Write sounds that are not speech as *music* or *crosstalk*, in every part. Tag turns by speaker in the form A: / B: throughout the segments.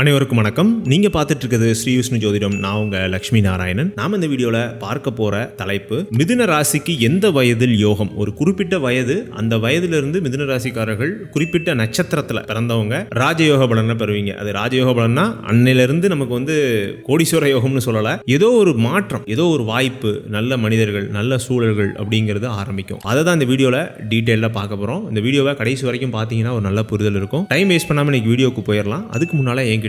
A: அனைவருக்கும் வணக்கம். நீங்கள் பார்த்துட்டு இருக்கிறது ஸ்ரீ விஷ்ணு ஜோதிடம். நான் உங்கள் லக்ஷ்மி நாராயணன். நாம் இந்த வீடியோவில் பார்க்க போகிற தலைப்பு மிதுன ராசிக்கு எந்த வயதில் யோகம்? ஒரு குறிப்பிட்ட வயது அந்த வயதிலிருந்து மிதுன ராசிக்காரர்கள் குறிப்பிட்ட நட்சத்திரத்தில் பிறந்தவங்க ராஜயோக பலனை பெறுவீங்க. அது ராஜயோக பலன்னா அன்னையிலிருந்து நமக்கு வந்து கோடீஸ்வர யோகம்னு சொல்லலை. ஏதோ ஒரு மாற்றம் ஏதோ ஒரு வாய்ப்பு நல்ல மனிதர்கள் நல்ல சூழல்கள் அப்படிங்கிறது ஆரம்பிக்கும். அதை தான் இந்த வீடியோவில் டீட்டெயிலாக பார்க்க போகிறோம் இந்த வீடியோவை கடைசி வரைக்கும் பார்த்தீங்கன்னா ஒரு நல்ல புரிதல் இருக்கும். டைம் வேஸ்ட் பண்ணாம இன்னைக்கு வீடியோக்கு போயிடலாம். அதுக்கு முன்னால் என்கிட்ட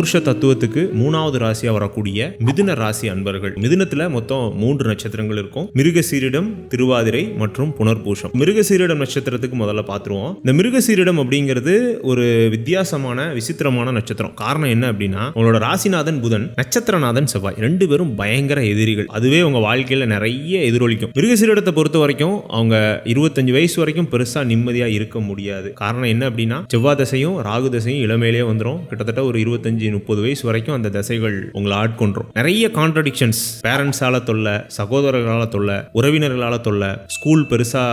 A: புருஷ தத்துவத்துக்கு மூணாவது ராசியா வரக்கூடிய மிதுன ராசி அன்பர்கள். மிதுனத்துல மொத்தம் மூன்று நட்சத்திரங்கள் இருக்கும். மிருகசீரிடம் திருவாதிரை மற்றும் புனர்பூஷம் மிருகசீரிடம் நட்சத்திரத்துக்கு முதல்ல பார்த்துருவோம் இந்த மிருகசீரிடம் அப்படிங்கிறது ஒரு வித்தியாசமான விசித்திரமான நட்சத்திரம். காரணம் என்ன அப்படின்னா உங்களோட ராசிநாதன் புதன் நட்சத்திரநாதன் செவ்வாய். ரெண்டு பேரும் பயங்கர எதிரிகள். அதுவே உங்க வாழ்க்கையில நிறைய எதிரொலிக்கும். மிருகசீரிடத்தை பொறுத்த வரைக்கும் அவங்க இருபத்தஞ்சு வயசு வரைக்கும் பெருசா நிம்மதியா இருக்க முடியாது. காரணம் என்ன அப்படின்னா செவ்வாய் தசையும் ராகு தசையும் இளமையிலே வந்துடும் கிட்டத்தட்ட ஒரு இருபத்தஞ்சு முப்பது வயசு வரைக்கும் அந்த தசைகள் உங்களை ஆட்கொண்டுரும் நிறைய கான்ட்ரடிக்ஷன்ஸ் பேரண்ட்ஸால தொல்லை சகோதரர்களால தொல்லை உறவினர்களால தொல்லை ஸ்கூல் பெருசா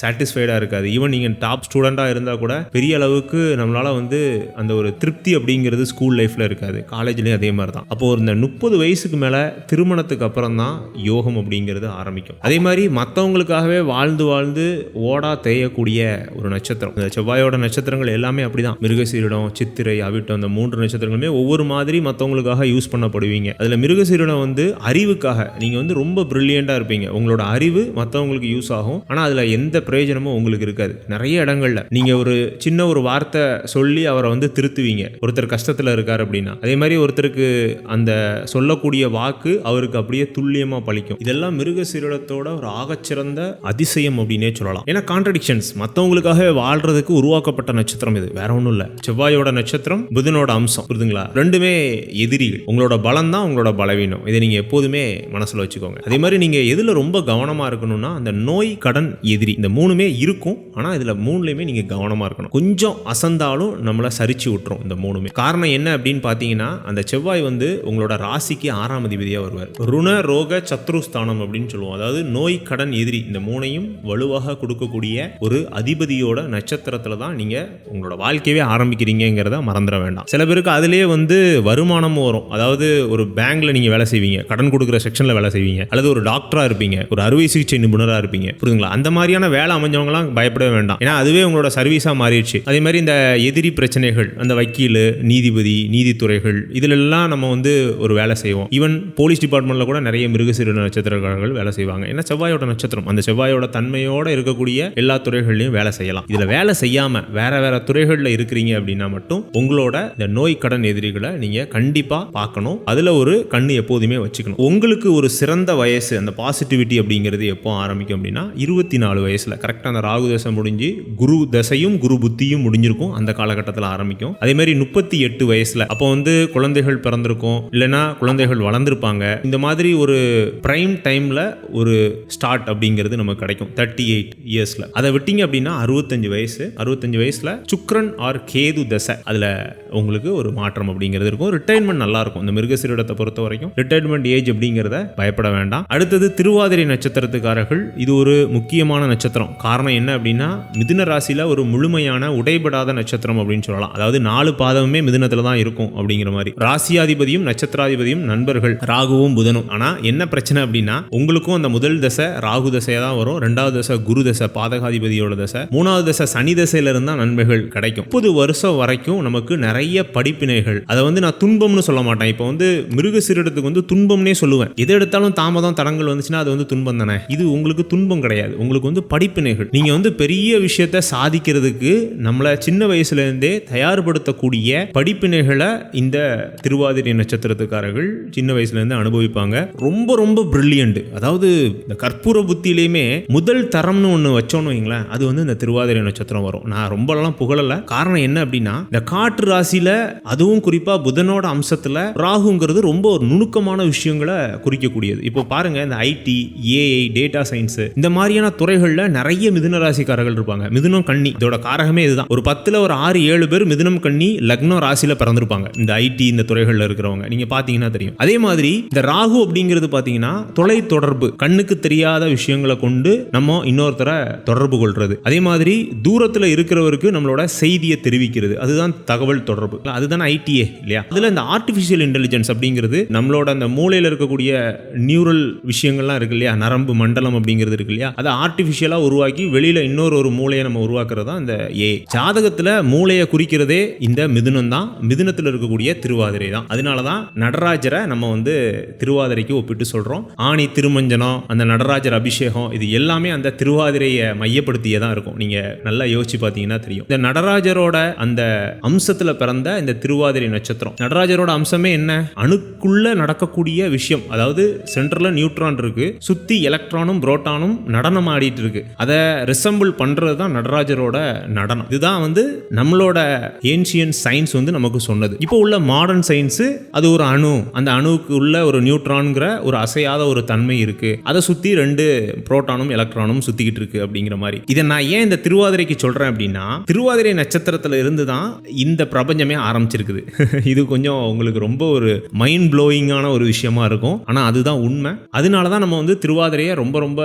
A: சாட்டிஸ்ஃபைடா இருக்காது. ஈவன் நீங்க டாப் ஸ்டூடெண்டா இருந்தா கூட பெரிய அளவுக்கு நம்மளால வந்து அந்த ஒரு திருப்தி அப்படிங்கிறது ஸ்கூல் லைஃப்ல இருக்காது. காலேஜ்லயும் அதே மாதிரி தான் அப்போ இந்த முப்பது வயசுக்கு மேல திருமணத்துக்கு அப்புறம் தான் யோகம் அப்படிங்கிறது ஆரம்பிக்கும். அதே மாதிரி மற்றவங்களுக்காகவே வாழ்ந்து வாழ்ந்து ஓடா தேயக்கூடிய ஒரு நட்சத்திரம். இந்த செவ்வாயோட நட்சத்திரங்கள் எல்லாமே அப்படிதான். மிருகசீரிடம் சித்திரை அவிட்டம் அந்த மூன்று நட்சத்திரங்களுமே ஒவ்வொரு மாதிரி மற்றவங்களுக்காக யூஸ் பண்ணப்படுவீங்க. அதில் மிருகசீரனை வந்து அறிவுக்காக நீங்கள் வந்து ரொம்ப ப்ரில்லியண்ட்டாக இருப்பீங்க. உங்களோட அறிவு மற்றவங்களுக்கு யூஸ் ஆகும். ஆனால் அதில் எந்த பிரயோஜனமும் உங்களுக்கு இருக்காது. நிறைய இடங்கள்ல நீங்கள் ஒரு சின்ன ஒரு வார்த்தை சொல்லி அவரை வந்து திருத்துவீங்க. ஒருத்தர் கஷ்டத்தில் இருக்கார் அப்படின்னா. அதே மாதிரி ஒருத்தருக்கு அந்த சொல்லக்கூடிய வாக்கு அவருக்கு அப்படியே துல்லியமாக பழிக்கும். இதெல்லாம் மிருகசீரடத்தோட ஒரு ஆகச்சிறந்த அதிசயம் அப்படின்னே சொல்லலாம். ஏன்னா கான்ட்ரடிக்ஷன்ஸ் மற்றவங்களுக்காக வாழ்றதுக்கு உருவாக்கப்பட்ட நட்சத்திரம் இது. வேற ஒன்றும் இல்லை. செவ்வாயோட நட்சத்திரம் புதனோட அம்சம். புரிதுங்களா? ரெண்டுமே எதிரிகள். உங்களோட பலம் தான் உங்களோட பலவீனம். இதை நீங்க எப்போதுமே மனசுல வச்சுக்கோங்க. அதே மாதிரி நீங்க எதுல ரொம்ப கவனமா இருக்கணும்னா அந்த நோய் கடன் எதிரி இந்த மூணுமே இருக்கும். ஆனா இதுல மூணுலேயுமே நீங்க கவனமா இருக்கணும். கொஞ்சம் அசந்தாலும் நம்மளை சரிச்சு விட்டுரும் இந்த மூணுமே. காரணம் என்ன அப்படின்னு பார்த்தீங்கன்னா அந்த செவ்வாய் வந்து உங்களோட ராசிக்கு ஆறாம் அதிபதியாக வருவார். ருண ரோக சத்ருஸ்தானம் அப்படின்னு சொல்லுவோம். அதாவது நோய் கடன் எதிரி இந்த மூணையும் வலுவாக கொடுக்கக்கூடிய ஒரு அதிபதியோட நட்சத்திரத்தில் தான் நீங்க உங்களோட வாழ்க்கையவே ஆரம்பிக்கிறீங்கிறத மறந்துட வேண்டாம். சில பேருக்கு அதுலேயே வந்து வருமானமும் வரும். அதாவது ஒரு பேங்க்ல நீங்க வேலை செய்வீங்க. கடன் கொடுக்குற செக்ஷன்ல வேலை செய்வீங்க. அல்லது ஒரு டாக்டரா இருப்பீங்க. ஒரு அறுவை சிகிச்சை நிபுணராக இருப்பீங்க. புரியுதுங்களா? அந்த மாதிரியான வேலை அமைஞ்சவங்களாம் பயப்படவே வேண்டாம். ஏன்னா அதுவே உங்களோட சர்வீஸா மாறிடுச்சு. அதே மாதிரி இந்த எதிரி பிரச்சனைகள் அந்த வக்கீல் நீதிபதி நீதித்துறைகள் இதுலெல்லாம் நம்ம வந்து ஒரு வேலை செய்வோம். ஈவன் போலீஸ் டிபார்ட்மெண்ட்ல கூட நிறைய மிருகசீர நட்சத்திரக்காரர்கள் வேலை செய்வாங்க. ஏன்னா செவ்வாயோட நட்சத்திரம். அந்த செவ்வாயோட தன்மையோட இருக்கக்கூடிய எல்லா துறைகள்லையும் வேலை செய்யலாம். இதுல வேலை செய்யாம வேற வேற துறைகளில் இருக்கிறீங்க அப்படின்னா மட்டும் உங்களோட இந்த நோய் கடன் எதிரி எதிரிகளை நீங்க கண்டிப்பா பார்க்கணும். அதுல ஒரு கண்ணு எப்போதுமே வச்சுக்கணும். உங்களுக்கு ஒரு சிறந்த வயசு அந்த பாசிட்டிவிட்டி அப்படிங்கிறது எப்போ ஆரம்பிக்கும் அப்படின்னா இருபத்தி நாலு வயசுல கரெக்டாக அந்த ராகு தசை முடிஞ்சு குரு தசையும் குரு புத்தியும் முடிஞ்சிருக்கும் அந்த காலகட்டத்தில் ஆரம்பிக்கும். அதே மாதிரி முப்பத்தி எட்டு வயசுல அப்போ வந்து குழந்தைகள் பிறந்திருக்கும். இல்லைன்னா குழந்தைகள் வளர்ந்துருப்பாங்க. இந்த மாதிரி ஒரு பிரைம் டைம்ல ஒரு ஸ்டார்ட் அப்படிங்கிறது நமக்கு கிடைக்கும். தேர்ட்டி எயிட் இயர்ஸ்ல அதை விட்டீங்க அப்படின்னா அறுபத்தஞ்சு வயசு அறுபத்தஞ்சு வயசுல சுக்ரன் ஆர் கேது தசை அதுல உங்களுக்கு ஒரு மாற்றம் அப்படிங்கிறது இருக்கும். ரிட்டைர்மெண்ட் நல்லா இருக்கும் இந்த மிருகசீரிடத்தை பொறுத்த வரைக்கும் ரிட்டைர்மெண்ட் ஏஜ் அப்படிங்கிறத பயப்பட வேண்டாம். அடுத்தது திருவாதிரை நட்சத்திரத்துக்காரர்கள் இது ஒரு முக்கியமான நட்சத்திரம். காரணம் என்ன அப்படின்னா மிதுன ராசியில ஒரு முழுமையான உடைபடாத நட்சத்திரம் அப்படின்னு சொல்லலாம். அதாவது நாலு பாதமுமே மிதுனத்துல தான் இருக்கும் அப்படிங்கிற மாதிரி. ராசியாதிபதியும் நட்சத்திராதிபதியும் நண்பர்கள் ராகுவும் புதனும். ஆனா என்ன பிரச்சனை அப்படின்னா உங்களுக்கும் அந்த முதல் தசை ராகு தசையா தான் வரும். ரெண்டாவது தசை குரு தசை பாதகாதிபதியோட தசை. மூணாவது தசை சனி தசையில இருந்தா நன்மைகள் கிடைக்கும். முப்பது வருஷம் வரைக்கும் நமக்கு நிறைய படிப்பினைகள் அதை வந்து நான் துன்பம்னு சொல்ல மாட்டேன். இப்போ வந்து மிருக மிருகசீரிடத்துக்கு வந்து துன்பம்னே சொல்லுவேன். எது எடுத்தாலும் தாமதம் தடங்கள் வந்துச்சுன்னா அது வந்து துன்பம் தானே? இது உங்களுக்கு துன்பம் கிடையாது. உங்களுக்கு வந்து படிப்பினைகள். நீங்க வந்து பெரிய விஷயத்த சாதிக்கிறதுக்கு நம்மளை சின்ன வயசுல இருந்தே தயார்படுத்தக்கூடிய படிப்பினைகளை இந்த திருவாதிரை நட்சத்திரத்துக்காரர்கள் சின்ன வயசுல இருந்து அனுபவிப்பாங்க. ரொம்ப ரொம்ப பிரில்லியண்ட் அதாவது இந்த கற்பூர புத்தியிலையுமே முதல் தரம்னு ஒன்று வச்சோன்னு வைங்களேன் அது வந்து இந்த திருவாதிரை நட்சத்திரம் வரும். நான் ரொம்பலாம் புகழல. காரணம் என்ன அப்படின்னா இந்த காற்று ராசியில அதுவும் அதுவும் குறிப்பா புதனோட அம்சத்துல ராகுங்கிறது ரொம்ப ஒரு நுணுக்கமான விஷயங்களை குறிக்கக்கூடியது. இப்போ பாருங்க இந்த ஐடி ஏஐ டேட்டா சயின்ஸ் இந்த மாதிரியான துறைகள்ல நிறைய மிதுன ராசிக்காரர்கள் இருப்பாங்க. மிதுனம் கண்ணி இதோட காரகமே இதுதான். ஒரு பத்துல ஒரு ஆறு ஏழு பேர் மிதுனம் கண்ணி லக்னம் ராசியில பிறந்திருப்பாங்க. இந்த ஐடி இந்த துறைகள்ல இருக்கிறவங்க. நீங்க பாத்தீங்கன்னா தெரியும். அதே மாதிரி இந்த ராகு அப்படிங்கிறது பாத்தீங்கன்னா தொலை தொடர்பு கண்ணுக்கு தெரியாத விஷயங்களை கொண்டு நம்ம இன்னொருத்தரை தொடர்பு கொள்றது. அதே மாதிரி தூரத்துல இருக்கிறவருக்கு நம்மளோட செய்தியை தெரிவிக்கிறது. அதுதான் தகவல் தொடர்பு. அதுதான் ஐடிஏ இல்லையா? அதுல இந்த ஆர்டிஃபிஷியல் இன்டெலிஜென்ஸ் அப்படிங்கிறது நம்மளோட அந்த மூளையில் இருக்கக்கூடிய நியூரல் விஷயங்கள்லாம் இருக்கு இல்லையா? நரம்பு மண்டலம் அப்படிங்கிறது இருக்கு இல்லையா? அதை ஆர்டிஃபிஷியலாக உருவாக்கி வெளியில இன்னொரு ஒரு மூளையை நம்ம உருவாக்குறது தான் இந்த ஏ ஜாதகத்தில் மூளையை குறிக்கிறதே இந்த மிதுனம் தான். மிதுனத்தில் இருக்கக்கூடிய திருவாதிரை தான். அதனால தான் நடராஜரை நம்ம வந்து திருவாதிரைக்கு ஒப்பிட்டு சொல்கிறோம் ஆணி திருமஞ்சனம் அந்த நடராஜர் அபிஷேகம் இது எல்லாமே அந்த திருவாதிரையை மையப்படுத்தியே தான் இருக்கும். நீங்க நல்லா யோசிச்சு பார்த்தீங்கன்னா தெரியும். இந்த நடராஜரோட அந்த அம்சத்தில் பிறந்த இந்த திருவாதிரை நட்சத்திரம். நடராஜரோட அம்சமே என்ன? அணுக்குள்ள நடக்கக்கூடிய விஷயம். அதாவது சென்டர்ல நியூட்ரான் இருக்கு. சுத்தி எலக்ட்ரானும் புரோட்டானும் நடனம் ஆடிட்டு இருக்கு. அதை ரிசம்பிள் பண்றது தான் நடராஜரோட நடனம். இதுதான் வந்து நம்மளோட ஏன்ஷியன் சயின்ஸ் வந்து நமக்கு சொன்னது. இப்போ உள்ள மாடர்ன் சயின்ஸ் அது ஒரு அணு. அந்த அணுவுக்கு உள்ள ஒரு நியூட்ரான்ங்கிற ஒரு அசையாத ஒரு தன்மை இருக்கு. அதை சுத்தி ரெண்டு புரோட்டானும் எலக்ட்ரானும் சுத்திக்கிட்டு இருக்கு அப்படிங்கிற மாதிரி. இதை நான் ஏன் இந்த திருவாதிரைக்கு சொல்றேன் அப்படின்னா திருவாதிரை நட்சத்திரத்துல இருந்து தான் இந்த பிரபஞ்சமே ஆரம்பிச்சிருக்குது. *laughs* இது கொஞ்சம் உங்களுக்கு ரொம்ப ஒரு மைண்ட் ப்ளோயிங்கான ஒரு விஷயமா இருக்கும். ஆனால் அதுதான் உண்மை. அதனால தான் நம்ம வந்து திருவாதிரையை ரொம்ப ரொம்ப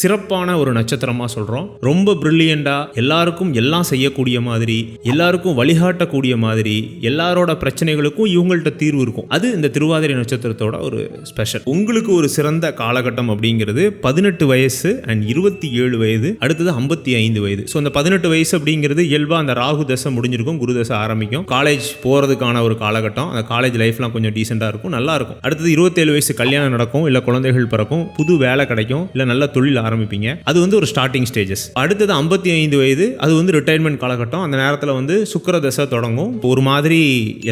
A: சிறப்பான ஒரு நட்சத்திரமாக சொல்கிறோம் ரொம்ப பிரில்லியண்டாக எல்லாருக்கும் எல்லாம் செய்யக்கூடிய மாதிரி எல்லாருக்கும் வழிகாட்டக்கூடிய மாதிரி எல்லாரோட பிரச்சனைகளுக்கும் இவங்கள்ட்ட தீர்வு இருக்கும். அது இந்த திருவாதிரை நட்சத்திரத்தோட ஒரு ஸ்பெஷல் உங்களுக்கு ஒரு சிறந்த காலகட்டம் அப்படிங்கிறது பதினெட்டு வயசு அண்ட் இருபத்தி ஏழு வயது அடுத்தது ஐம்பத்தி ஐந்து வயது. ஸோ அந்த பதினெட்டு வயசு அப்படிங்கிறது இயல்பாக அந்த ராகு தசை முடிஞ்சிருக்கும் குரு தசை ஆரம்பிக்கும். காலேஜ் போகிறதுக்கான ஆன ஒரு காலகட்டம். அந்த காலேஜ் லைஃப்லாம் கொஞ்சம் டீசெண்டாக இருக்கும் நல்லா இருக்கும். அடுத்தது இருபத்தேழு வயசு கல்யாணம் நடக்கும் இல்லை குழந்தைகள் பிறக்கும் புது வேலை கிடைக்கும் இல்லை நல்ல தொழில் ஆரம்பிப்பீங்க. அது வந்து ஒரு ஸ்டார்டிங் ஸ்டேஜஸ் அடுத்தது ஐம்பத்தி ஐந்து வயது அது வந்து ரிட்டையர்மெண்ட் காலகட்டம். அந்த நேரத்தில் வந்து சுக்கர தசை தொடங்கும். ஒரு மாதிரி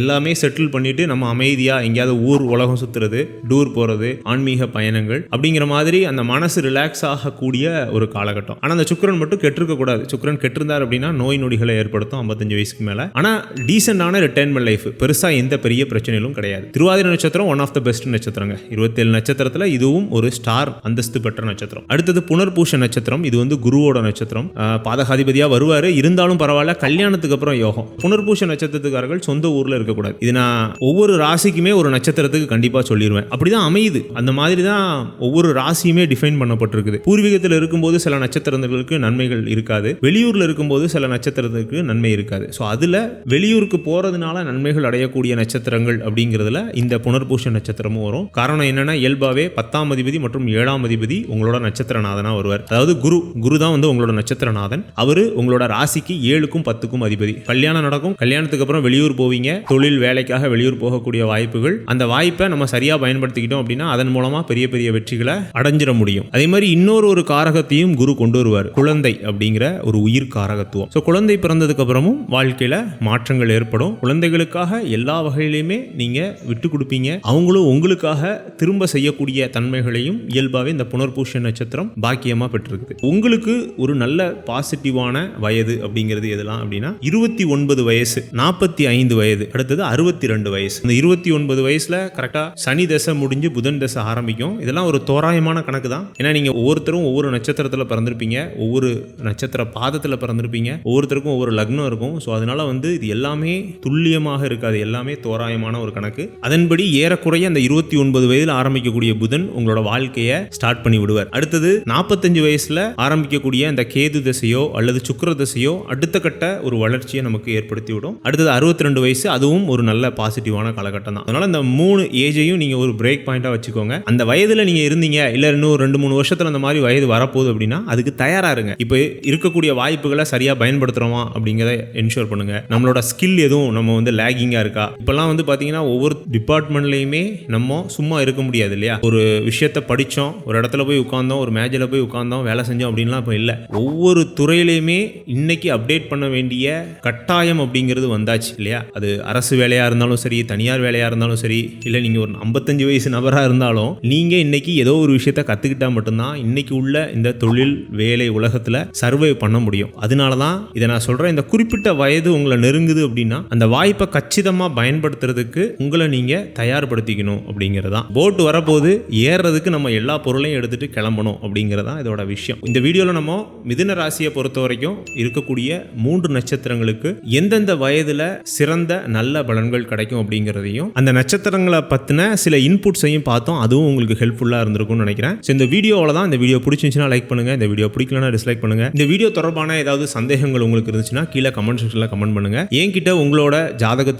A: எல்லாமே செட்டில் பண்ணிட்டு நம்ம அமைதியாக எங்கேயாவது ஊர் உலகம் சுற்றுறது டூர் போகிறது ஆன்மீக பயணங்கள் அப்படிங்கிற மாதிரி அந்த மனசு ரிலாக்ஸ் ஆகக்கூடிய ஒரு காலகட்டம். ஆனால் அந்த சுக்கிரன் மட்டும் கெட்டிருக்க கூடாது. சுக்கிரன் கெட்டிருந்தார் அப்படின்னா நோய் நொடிகளை ஏற்படுத்தும் ஐம்பத்தஞ்சு வயசுக்கு மேலே. ஆனால் டீசெண்டான ரிட்டைர்மெண்ட் லைஃப் பெருசாக எந்த பெரிய பிரச்சனையிலும் கிடையாது. திருவாதிரை நட்சத்திரம் ஒன் ஆஃப் த பெஸ்ட் நட்சத்திரங்க. இருபத்தேழு நட்சத்திரத்தில் இதுவும் ஒரு ஸ்டார் அந்தஸ்து பெற்ற நட்சத்திரம். அடுத்தது புனர்பூஷ நட்சத்திரம். இது வந்து குருவோட நட்சத்திரம். பாதகாதிபதியாக வருவார். இருந்தாலும் பரவாயில்ல கல்யாணத்துக்கு அப்புறம் யோகம். புனர்பூஷ நட்சத்திரத்துக்காரர்கள் சொந்த ஊரில் இருக்கக்கூடாது. இது நான் ஒவ்வொரு ராசிக்குமே ஒரு நட்சத்திரத்துக்கு கண்டிப்பாக சொல்லிடுவேன் அப்படிதான் அமையுது. அந்த மாதிரி தான் ஒவ்வொரு ராசியுமே டிஃபைன் பண்ணப்பட்டிருக்குது. பூர்வீகத்தில் இருக்கும்போது சில நட்சத்திரங்களுக்கு நன்மைகள் இருக்காது. வெளியூரில் இருக்கும்போது சில நட்சத்திரத்துக்கு நன்மை இருக்காது. ஸோ அதில் வெளியூருக்கு போகிறதுனால நன்மைகள் அடையக்கூடிய நட்சத்திரங்கள் அப்படிங்கிறதுல இந்த புனர்பூஷ நட்சத்திரமும் வரும். காரணம் என்னன்னா இயல்பாவே பத்தாம் அதிபதி மற்றும் ஏழாம் அதிபதி உங்களோட நட்சத்திரநாதனா வருவார். அதாவது குரு குரு தான் வந்து உங்களோட நட்சத்திரநாதன். அவரு உங்களோட ராசிக்கு ஏழுக்கும் பத்துக்கும் அதிபதி. கல்யாணம் நடக்கும் கல்யாணத்துக்கு அப்புறம் வெளியூர் போவீங்க. தொழில் வேலைக்காக வெளியூர் போகக்கூடிய வாய்ப்புகள். அந்த வாய்ப்பை நம்ம சரியா பயன்படுத்திக்கிட்டோம் அப்படின்னா அதன் மூலமா பெரிய பெரிய வெற்றிகளை அடைஞ்சிட முடியும். அதே மாதிரி இன்னொரு ஒரு காரகத்தையும் குரு கொண்டு வருவார். குழந்தை அப்படிங்கிற ஒரு உயிர் காரகத்துவம். ஸோ குழந்தை பிறந்ததுக்கு அப்புறமும் வாழ்க்கையில மாற்றங்கள் ஏற்படும். குழந்தைகளுக்காக எல்லா வகையிலையுமே நீங்கள் விட்டு கொடுப்பீங்க. அவங்களும் உங்களுக்காக திரும்ப செய்யக்கூடிய தன்மைகளையும் இயல்பாகவே இந்த புனர்பூஷ நட்சத்திரம் பாக்கியமாக பெற்றிருக்குது உங்களுக்கு ஒரு நல்ல பாசிட்டிவான வயது அப்படிங்கிறது எதெல்லாம் அப்படின்னா இருபத்தி ஒன்பது வயசு நாற்பத்தி ஐந்து வயது அடுத்தது அறுபத்தி ரெண்டு வயசு. இந்த இருபத்தி ஒன்பது வயசுல கரெக்டாக சனி தசை முடிஞ்சு புதன் தசை ஆரம்பிக்கும். இதெல்லாம் ஒரு தோராயமான கணக்கு தான். ஏன்னா நீங்கள் ஒவ்வொருத்தரும் ஒவ்வொரு நட்சத்திரத்தில் பிறந்திருப்பீங்க ஒவ்வொரு நட்சத்திர பாதத்தில் பிறந்திருப்பீங்க ஒவ்வொருத்தருக்கும் ஒவ்வொரு லக்னம் இருக்கும். ஸோ அதனால வந்து இது எல்லாமே துல்லியமாக இருக்காது எல்லாமே தோராயமான ஒரு கணக்கு. அதன்படி ஏறக்குறைய அந்த இருபத்தி ஒன்பது வயதில் ஆரம்பிக்கக்கூடிய புதன் உங்களோட வாழ்க்கையை ஸ்டார்ட் பண்ணி விடுவார். அடுத்தது நாற்பத்தஞ்சு வயசுல ஆரம்பிக்கக்கூடிய அந்த கேது திசையோ அல்லது சுக்கர திசையோ அடுத்த கட்ட ஒரு வளர்ச்சியை நமக்கு ஏற்படுத்தி விடும். அடுத்தது அறுபத்தி ரெண்டு வயசு அதுவும் ஒரு நல்ல பாசிட்டிவான காலகட்டம் தான். அதனால இந்த மூணு ஏஜையும் நீங்க ஒரு பிரேக் பாயிண்டா வச்சுக்கோங்க. அந்த வயதுல நீங்க இருந்தீங்க இல்ல இன்னும் ரெண்டு மூணு வருஷத்துல அந்த மாதிரி வயது வரப்போகுது அப்படின்னா அதுக்கு தயாரா இருங்க. இப்போ இருக்கக்கூடிய வாய்ப்புகளை சரியா பயன்படுத்துறோமா அப்படிங்கிறத என்ஷூர் பண்ணுங்க. நம்மளோட ஸ்கில் எதுவும் நம்ம வந்து லேகிங் லேகிங்கா இருக்கா? இப்பெல்லாம் வந்து பாத்தீங்கன்னா ஒவ்வொரு டிபார்ட்மெண்ட்லயுமே நம்ம சும்மா இருக்க முடியாது இல்லையா? ஒரு விஷயத்தை படிச்சோம் ஒரு இடத்துல போய் உட்கார்ந்தோம் ஒரு மேஜில் போய் உட்கார்ந்தோம் வேலை செஞ்சோம் அப்படின்லாம் இப்போ இல்லை. ஒவ்வொரு துறையிலையுமே இன்னைக்கு அப்டேட் பண்ண வேண்டிய கட்டாயம் அப்படிங்கிறது வந்தாச்சு இல்லையா? அது அரசு வேலையா இருந்தாலும் சரி தனியார் வேலையாக இருந்தாலும் சரி இல்லை நீங்கள் ஒரு ஐம்பத்தஞ்சு வயசு நபராக இருந்தாலும் நீங்கள் இன்னைக்கு ஏதோ ஒரு விஷயத்தை கற்றுக்கிட்டால் மட்டும்தான் இன்னைக்கு உள்ள இந்த தொழில் வேலை உலகத்தில் சர்வை பண்ண முடியும். அதனால தான் இதை நான் சொல்கிறேன் இந்த குறிப்பிட்ட வயது உங்களை நெருங்குது அப்படின்னா அந்த வாய்ப்பை கச்சி கச்சிதமாக பயன்படுத்துறதுக்கு உங்களை நீங்கள் தயார்படுத்திக்கணும் அப்படிங்கிறதான். போட் வரப்போது ஏறுறதுக்கு நம்ம எல்லா பொருளையும் எடுத்துட்டு கிளம்பணும் அப்படிங்கிறதான் இதோட விஷயம். இந்த வீடியோவில் நம்ம மிதுன ராசியை பொறுத்த வரைக்கும் இருக்கக்கூடிய மூன்று நட்சத்திரங்களுக்கு எந்தெந்த வயதில் சிறந்த நல்ல பலன்கள் கிடைக்கும் அப்படிங்கிறதையும் அந்த நட்சத்திரங்களை பற்றின சில இன்புட்ஸையும் பார்த்தோம். அதுவும் உங்களுக்கு ஹெல்ப்ஃபுல்லாக இருந்திருக்கும்னு நினைக்கிறேன். ஸோ இந்த வீடியோவில் தான் இந்த வீடியோ பிடிச்சிருந்துச்சுன்னா லைக் பண்ணுங்கள் இந்த வீடியோ பிடிக்கலனா டிஸ்லைக் பண்ணுங்கள் இந்த வீடியோ தொடர்பான ஏதாவது சந்தேகங்கள் உங்களுக்கு இருந்துச்சுன்னா கீழே கமெண்ட் செக்ஷனில் கமெண்ட் பண்ணுங்கள் என்கிட்ட உங்களோட ஜாதகத்தை